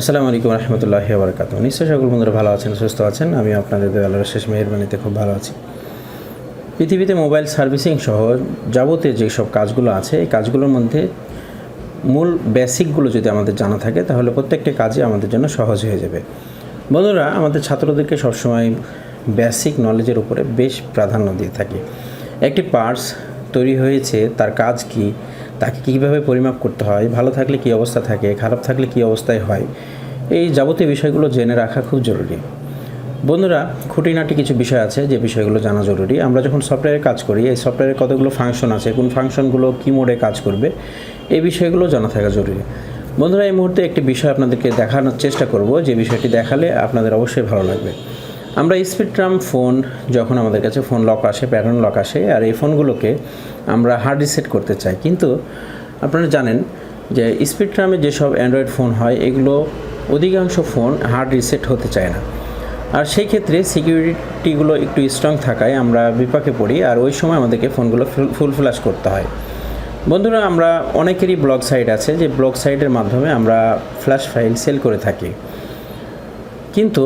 আসসালামু আলাইকুম রহমতুল্লাহ বারকাত নিশ্চয়ই সকল বন্ধুরা ভালো আছেন, সুস্থ আছেন? আমি আপনাদের আল্লাহর শেষ মেহরবানিতে খুব ভালো আছি। পৃথিবীতে মোবাইল সার্ভিসিং সহ যাবতীয় যেসব কাজগুলো আছে, এই কাজগুলোর মধ্যে মূল বেসিকগুলো যদি আমাদের জানা থাকে, তাহলে প্রত্যেকটা কাজই আমাদের জন্য সহজ হয়ে যাবে। বন্ধুরা, আমাদের ছাত্রদেরকে সবসময় বেসিক নলেজের উপরে বেশ প্রাধান্য দিয়ে থাকি। একটি পার্টস তৈরি হয়েছে, তার কাজ কি? তাকে কীভাবে পরিমাপ করতে হয়, ভালো থাকলে কী অবস্থা থাকে, খারাপ থাকলে কী অবস্থায় হয়, এই যাবতীয় বিষয়গুলো জেনে রাখা খুব জরুরি। বন্ধুরা, খুঁটিনাটি কিছু বিষয় আছে যে বিষয়গুলো জানা জরুরি। আমরা যখন সফটওয়্যারে কাজ করি, এই সফটওয়্যারে কতগুলো ফাংশন আছে, কোন ফাংশনগুলো কী মোডে কাজ করবে, এই বিষয়গুলো জানা থাকা জরুরি। বন্ধুরা, এই মুহূর্তে একটি বিষয় আপনাদেরকে দেখানোর চেষ্টা করব, যে বিষয়টি দেখালে আপনাদের অবশ্যই ভালো লাগবে। আমরা স্পিড ট্রাম ফোন যখন আমাদের কাছে ফোন লক আসে প্যাটার্ন লক আসে, আর এই ফোনগুলোকে আমরা হার্ড রিসেট করতে চাই। কিন্তু আপনারা জানেন যে স্পিড ট্রামে যেসব অ্যান্ড্রয়েড ফোন হয়, এগুলো অধিকাংশ ফোন হার্ড রিসেট হতে চায় না। আর সেই ক্ষেত্রে সিকিউরিটিগুলো একটু স্ট্রং থাকায় আমরা বিপাকে পড়ি, আর ওই সময় আমাদেরকে ফোনগুলো ফুল ফ্ল্যাশ করতে হয়। বন্ধুরা, আমরা অনেকেরই ব্লগ সাইট আছে, যে ব্লগ সাইটের মাধ্যমে আমরা ফ্ল্যাশ ফাইল সেল করে থাকি। কিন্তু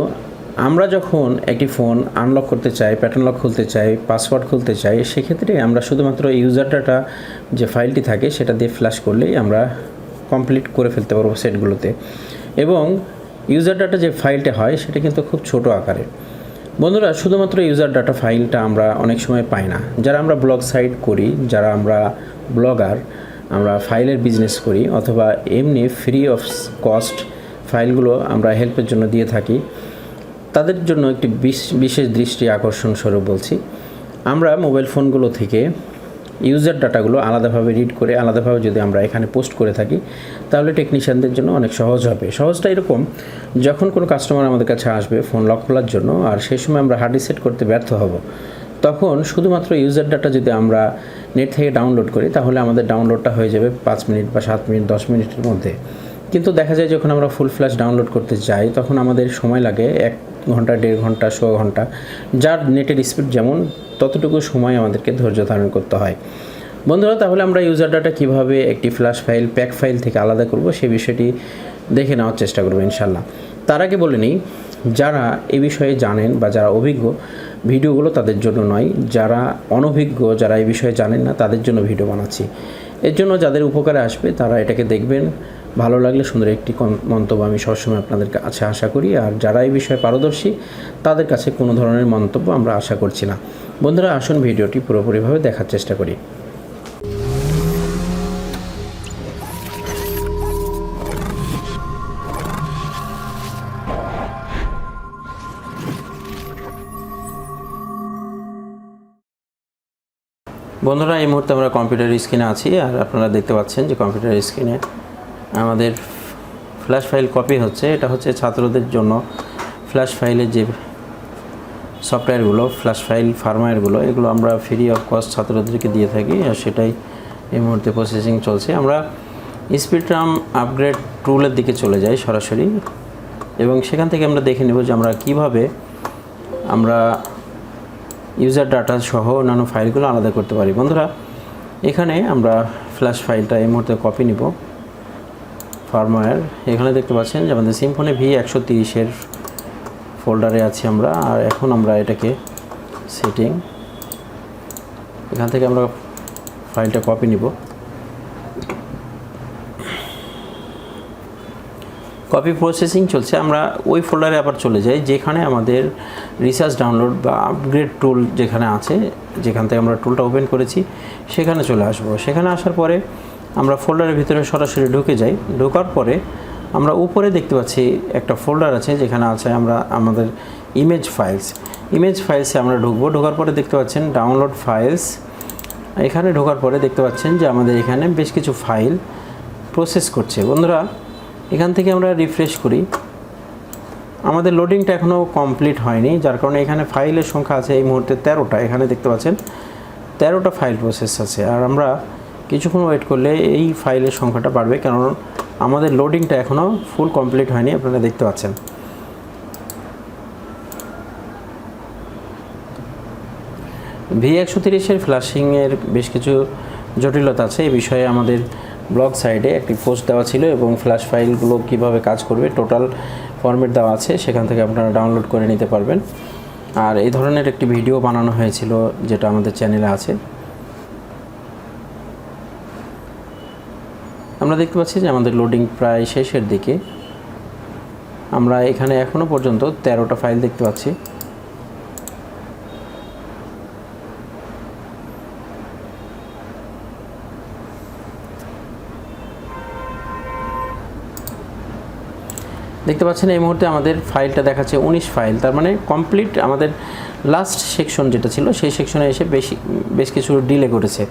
আমরা যখন একটি ফোন আনলক করতে চাই প্যাটার্ন লক খুলতে চাই পাসওয়ার্ড খুলতে চাই, সেক্ষেত্রে আমরা শুধুমাত্র ইউজার ডাটা যে ফাইলটি থাকে, সেটা দিয়ে ফ্ল্যাশ করলেই আমরা কমপ্লিট করে ফেলতে পারব সেটগুলোতে এবং ইউজার ডাটা যে ফাইলটা হয়, সেটা কিন্তু খুব ছোট আকারের। বন্ধুরা, শুধুমাত্র ইউজার ডাটা ফাইলটা আমরা অনেক সময় পাই না। যারা আমরা ব্লগ সাইট করি, যারা আমরা ব্লগার আমরা ফাইলের বিজনেস করি, অথবা এমনি ফ্রি অফ কস্ট ফাইলগুলো আমরা হেল্পের জন্য দিয়ে থাকি। তাদের জন্য একটি বিশ- বিশেষ দৃষ্টি আকর্ষণ স্বরূপ বলছি। আমরা মোবাইল ফোনগুলো থেকে ইউজার ডাটাগুলো আলাদাভাবে রিড করে, আলাদাভাবে যদি আমরা এখানে পোস্ট করে থাকি, তাহলে টেকনিশিয়ানদের জন্য অনেক সহজ হবে। সহজটা এরকম, যখন কোনো কাস্টমার আমাদের কাছে আসবে ফোন লক খোলার জন্য আর সেই সময় আমরা হার্ড রিসেট করতে ব্যর্থ হব, তখন শুধুমাত্র ইউজার ডাটা যদি আমরা নেট থেকে ডাউনলোড করি, তাহলে আমাদের ডাউনলোডটা হয়ে যাবে পাঁচ মিনিট বা সাত মিনিট, দশ মিনিটের মধ্যে। কিন্তু দেখা যায় যখন আমরা ফুল ফ্ল্যাশ ডাউনলোড করতে যাই, তখন আমাদের সময় লাগে এক ঘণ্টা, দেড় ঘণ্টা ষো ঘণ্টা, যার নেটের স্পিড যেমন, ততটুকু সময় আমাদেরকে ধৈর্য ধারণ করতে হয়। বন্ধুরা, তাহলে আমরা ইউজার ডাটা কীভাবে একটি ফ্ল্যাশ ফাইল প্যাক ফাইল থেকে আলাদা করব সেই বিষয়টি দেখে নেওয়ার চেষ্টা করব ইনশাল্লাহ তার আগে বলে নিই, যারা এ বিষয়ে জানেন বা যারা অভিজ্ঞ, ভিডিওগুলো তাদের জন্য নয়, যারা অনভিজ্ঞ, যারা এই বিষয়ে জানেন না, তাদের জন্য ভিডিও বানাচ্ছি। এর জন্য যাদের উপকারে আসবে, তারা এটাকে দেখবেন ভালো লাগলে সুন্দর একটি মন্তব্য আমি সবসময় আপনাদের কাছে আশা করি। আর যারা এই বিষয়ে পারদর্শী, তাদের কাছে কোনো ধরনের মন্তব্য আমরা আশা করছি না। বন্ধুরা, আসুন ভিডিওটি পুরোপুরিভাবে দেখার চেষ্টা করি। বন্ধুরা, এই মুহূর্তে আমরা কম্পিউটার স্ক্রিনে আছি, আর আপনারা দেখতে পাচ্ছেন যে কম্পিউটার স্ক্রিনে আমাদের ফ্ল্যাশ ফাইল কপি হচ্ছে। এটা হচ্ছে ছাত্রদের জন্য ফ্ল্যাশ ফাইলের যে সফটওয়্যারগুলো ফ্ল্যাশ ফাইল ফার্মওয়্যারগুলো এগুলো আমরা ফ্রি অফ কস্ট ছাত্রদেরকে দিয়ে থাকি আর সেটাই এই মুহূর্তে প্রসেসিং চলছে। আমরা স্পিডরাম আপগ্রেড টুলের দিকে চলে যাই সরাসরি এবং সেখান থেকে আমরা দেখে নেব যে আমরা কীভাবে আমরা ইউজার ডাটা সহ অন্যান্য ফাইলগুলো আলাদা করতে পারি। বন্ধুরা, এখানে আমরা ফ্ল্যাশ ফাইলটা এই মুহূর্তে কপি নিব। ফার্মওয়্যার এখানে দেখতে পাচ্ছেন যে আমাদের সিম্ফনি ভি একশো তিরিশের ফোল্ডারে আছি আমরা, আর এখন আমরা এটাকে সেটিং এখান থেকে আমরা ফাইলটা কপি নিব। কপি প্রসেসিং চলছে, আমরা ওই ফোল্ডারে আবার চলে যাই, যেখানে আমাদের রিসার্চ ডাউনলোড বা আপগ্রেড টুল যেখানে আছে, যেখান থেকে আমরা টুলটা ওপেন করেছি, সেখানে চলে আসব। সেখানে আসার পরে আমরা ফোল্ডারের ভিতরে সরাসরি ঢুকে যাই। ঢোকার পরে আমরা উপরে দেখতে পাচ্ছি একটা ফোল্ডার আছে, যেখানে আছে আমরা আমাদের ইমেজ ফাইলস ইমেজ ফাইলসে আমরা ঢুকবো। ঢোকার পরে দেখতে পাচ্ছেন ডাউনলোড ফাইলস এখানে ঢোকার পরে দেখতে পাচ্ছেন যে আমাদের এখানে বেশ কিছু ফাইল প্রসেস করছে। বন্ধুরা, এখান থেকে আমরা রিফ্রেশ করি। আমাদের লোডিংটা এখনও কমপ্লিট হয়নি, যার কারণে এখানে ফাইলের সংখ্যা আছে এই মুহূর্তে তেরোটা। এখানে দেখতে পাচ্ছেন তেরোটা ফাইল প্রসেস আছে। আর আমরা কিছুক্ষণ ওয়েট করলে এই ফাইলের সংখ্যাটা বাড়বে, কারণ আমাদের লোডিংটা এখনও ফুল কমপ্লিট হয়নি, আপনারা দেখতে পাচ্ছেন। ভি একশো তিরিশের ফ্ল্যাশিংয়ের বেশ কিছু জটিলতা আছে। এই বিষয়ে আমাদের ব্লগ সাইডে একটি পোস্ট দেওয়া ছিল এবং ফ্ল্যাশ ফাইলগুলো কীভাবে কাজ করবে টোটাল ফরম্যাট দেওয়া আছে, সেখান থেকে আপনারা ডাউনলোড করে নিতে পারবেন। আর এই ধরনের একটি ভিডিও বানানো হয়েছিল, যেটা আমাদের চ্যানেলে আছে। আমরা দেখতে পাচ্ছি যে আমাদের লোডিং প্রায় শেষের দিকে। আমরা এখানে এখনও পর্যন্ত তেরোটা ফাইল দেখতে পাচ্ছি। দেখতে পাচ্ছেন এই মুহূর্তে আমাদের ফাইলটা দেখাচ্ছে উনিশ ফাইল তার মানে কমপ্লিট আমাদের লাস্ট সেকশন যেটা ছিল, সেই সেকশনে এসে বেশি, বেশ কিছু ডিলে করেছে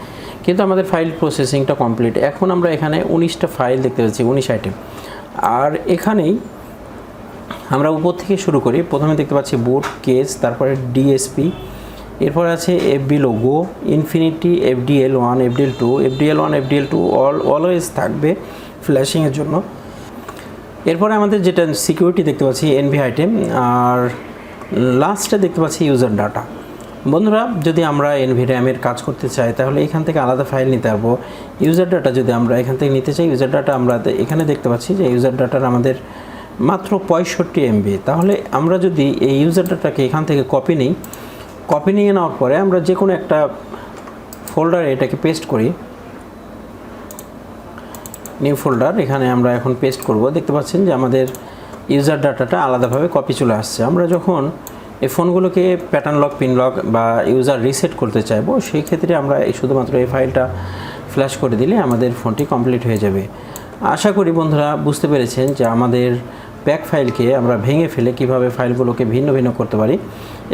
কিন্তু আমাদের ফাইল প্রসেসিংটা কমপ্লিট এখন আমরা এখানে উনিশটা ফাইল দেখতে পাচ্ছি, উনিশ আইটেম আর এখানেই আমরা উপর থেকে শুরু করি। প্রথমে দেখতে পাচ্ছি বুট কেস তারপরে ডিএসপি এরপর আছে FB logo infinity FDL one FDL two FDL one FDL two all always থাকবে ফ্ল্যাশিংয়ের জন্য। এরপরে আমাদের যেটা সিকিউরিটি দেখতে পাচ্ছি এনভি আইটেম আর লাস্টে দেখতে পাচ্ছি ইউজার ডাটা বন্ধুরা, যদি আমরা এনভি র্যামের কাজ করতে চাই, তাহলে এখান থেকে আলাদা ফাইল নিতে পারব। ইউজার ডাটা যদি আমরা এখান থেকে নিতে চাই ইউজার ডাটা আমরা এখানে দেখতে পাচ্ছি যে ইউজার ডাটার আমাদের মাত্র পঁয়ষট্টি এমবি তাহলে আমরা যদি এই ইউজার ডাটাকে এখান থেকে কপি নিই কপি নিয়ে নেওয়ার পরে আমরা যে কোনো একটা ফোল্ডারে এটাকে পেস্ট করি। নিউ ফোল্ডার এখানে আমরা এখন পেস্ট করব। দেখতে পাচ্ছেন যে আমাদের ইউজার ডাটাটা আলাদাভাবে কপি চলে আসছে। আমরা যখন এই ফোনগুলোকে প্যাটার্ন লক পিন লক বা ইউজার রিসেট করতে চাইব, সেই ক্ষেত্রে আমরা এই শুধুমাত্র এই ফাইলটা ফ্ল্যাশ করে দিলে আমাদের ফোনটি কমপ্লিট হয়ে যাবে। আশা করি বন্ধুরা বুঝতে পেরেছেন যে আমাদের প্যাক ফাইলকে আমরা ভেঙে ফেলে কীভাবে ফাইলগুলোকে ভিন্ন ভিন্ন করতে পারি।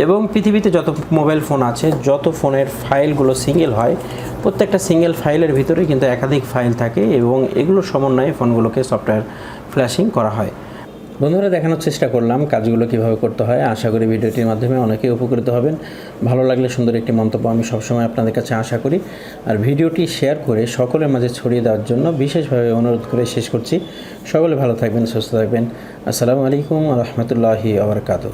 এবং পৃথিবীতে যত মোবাইল ফোন আছে, যত ফোনের ফাইলগুলো সিঙ্গেল হয়, প্রত্যেকটা সিঙ্গেল ফাইলের ভিতরে কিন্তু একাধিক ফাইল থাকে এবং এগুলো সমন্বয়ে ফোনগুলোকে সফটওয়্যার ফ্ল্যাশিং করা হয়। বন্ধুরা, দেখানোর চেষ্টা করলাম কাজগুলো কীভাবে করতে হয়। আশা করি ভিডিওটির মাধ্যমে অনেকেই উপকৃত হবেন। ভালো লাগলে সুন্দর একটি মন্তব্য আমি সবসময় আপনাদের কাছে আশা করি। আর ভিডিওটি শেয়ার করে সকলের মাঝে ছড়িয়ে দেওয়ার জন্য বিশেষভাবে অনুরোধ করে শেষ করছি। সকলে ভালো থাকবেন, সুস্থ থাকবেন। আসসালামু আলাইকুম রহমতুল্লাহি আবরকাতু